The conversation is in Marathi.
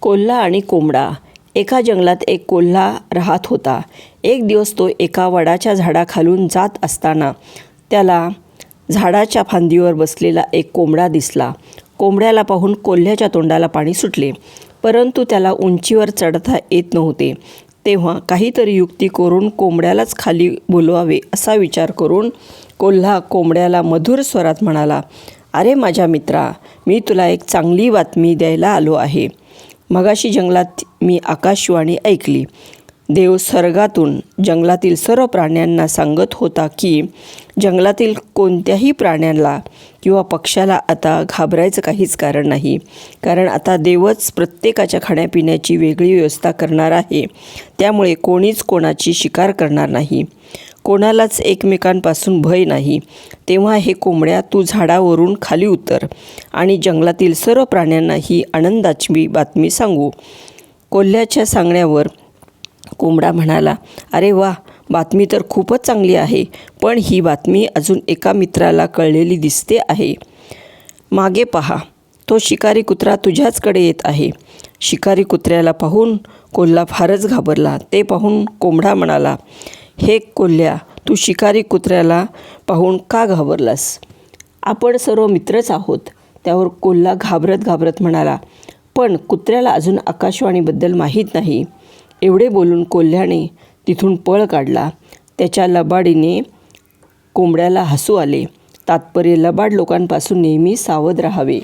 कोल्हा आणि कोंबडा. एका जंगलात एक कोल्हा राहत होता. एक दिवस तो एका वडाच्या झाडाखालून जात असताना त्याला झाडाच्या फांदीवर बसलेला एक कोंबडा दिसला. कोंबड्याला पाहून कोल्ह्याच्या तोंडाला पाणी सुटले. परंतु त्याला उंचीवर चढता येत नव्हते. तेव्हा काहीतरी युक्ती करून कोंबड्यालाच खाली बोलवावे असा विचार करून कोल्हा कोंबड्याला मधुर स्वरात म्हणाला अरे माझ्या मित्रा मी तुला एक चांगली बातमी द्यायला आलो आहे. मगाशी जंगलात मी आकाशवाणी ऐकली. देव स्वर्गातून जंगलातील सर्व प्राण्यांना सांगत होता की जंगलातील कोणत्याही प्राण्यांला किंवा पक्ष्याला आता घाबरायचं काहीच कारण नाही. कारण आता देवच प्रत्येकाच्या खाण्यापिण्याची वेगळी व्यवस्था करणार आहे. त्यामुळे कोणीच कोणाची शिकार करणार नाही. कोणालाच एकमेकांपासून भय नाही. तेव्हा हे कोंबड्या तू झाडावरून खाली उतर आणि जंगलातील सर्व प्राण्यांना ही आनंदाची बातमी सांगू. कोल्ह्याच्या सांगण्यावर कोंबडा म्हणाला अरे वा बातमी तर खूपच चांगली आहे पण ही बातमी अजून एका मित्राला कळलेली दिसते आहे. मागे पहा तो शिकारी कुत्रा तुझ्याचकडे येत आहे. शिकारी कुत्र्याला पाहून कोल्हा फारच घाबरला. ते पाहून कोंबडा म्हणाला हे कोल्ह्या तू शिकारी कुत्र्याला पाहून का घाबरलास? आपण सर्व मित्रच आहोत. त्यावर कोल्हा घाबरत घाबरत म्हणाला पण कुत्र्याला अजून आकाशवाणीबद्दल माहीत नाही. एवढे बोलून कोल्ह्याने तिथून पळ काढला. त्याच्या लबाडीने कोंबड्याला हसू आले. तात्पर्य लबाड लोकांपासून नेहमी सावध राहावे.